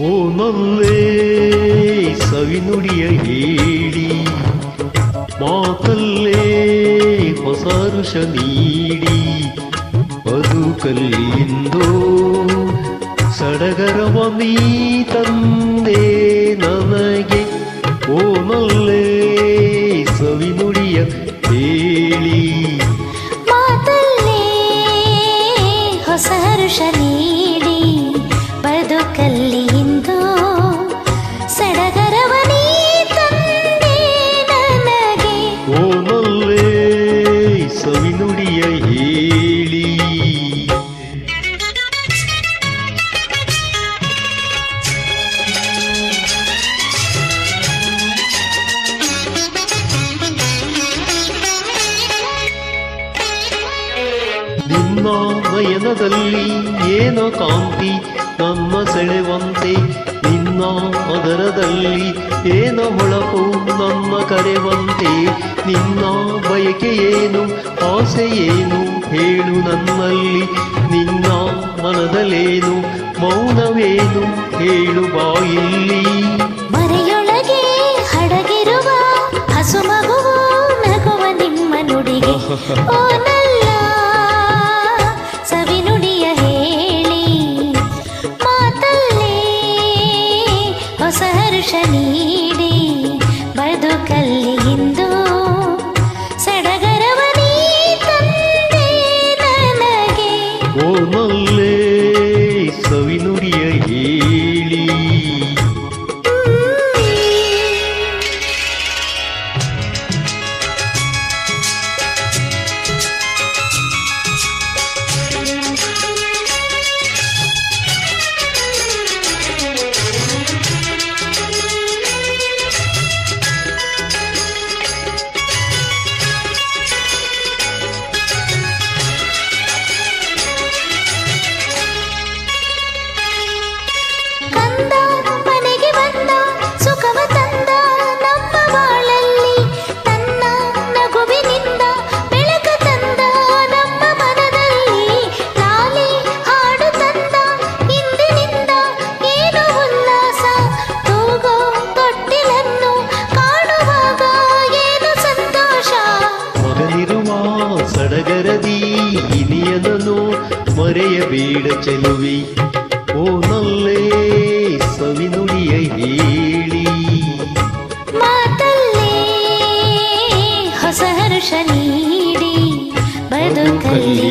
ಓ ನಲ್ಲೇ ಸವಿನುಡಿಯ ಹೇಳಿ, ಮಾತಲ್ಲೇ ಹೊಸ ಋಷ ನೀಡಿ, ಬದುಕಲ್ಲಿಂದು ಸಡಗರವ ನೀ ತಂದೆ ನನಗೆ ಓ ನಲ್ಲೇ ಸವಿನುಡಿಯ ಹೇಳಿ. ಮಾತಲ್ಲೇ ಹೊಸ ಹರುಷ ನಿನ್ನ ನಯನದಲ್ಲಿ ಏನೋ ಕಾಂತಿ ನಮ್ಮ ಸೆಳೆವಂತೆ ನಿನ್ನ ಅದರದಲ್ಲಿ ಏನೋ ಹೊಳಪು ನಮ್ಮ ಕರೆವಂತೆ ನಿನ್ನ ಬಯಕೆ ಏನು ಆಸೆ ಏನು ಹೇಳು ನನ್ನಲ್ಲಿ ನಿನ್ನ ಮನದಲ್ಲೇನು ಮೌನವೇನು ಹೇಳು ಬಾಯಿಲ್ಲಿ. ಮರೆಯೊಳಗೆ ಹಡಗಿರುವ ಹಸು ಮಗುವು ನಗುವ ನಿಮ್ಮ ನುಡಿಗೆ. ಹರುಷ ನೀಡಿ ಬದುಕಲ್ಲಿ ಇಂದು ಸಡಗರವ ತಂದೆ ನನಗೆ. ಓ ಮಲ್ಲೇ ಸವಿನುಡಿಯ ಹೇಳಿ ಇನಿಯನನು ಮರೆಯಬೇಡ ಚೆಲುವಿ. ಓ ನಲ್ಲೇ ಸವಿನುಡಿಯ ಹೇಳಿ. ಮಾತಲ್ಲೇ ಹೊಸ ಹರುಷ ನೀಡಿ. ಬದುಕಲ್ಲಿ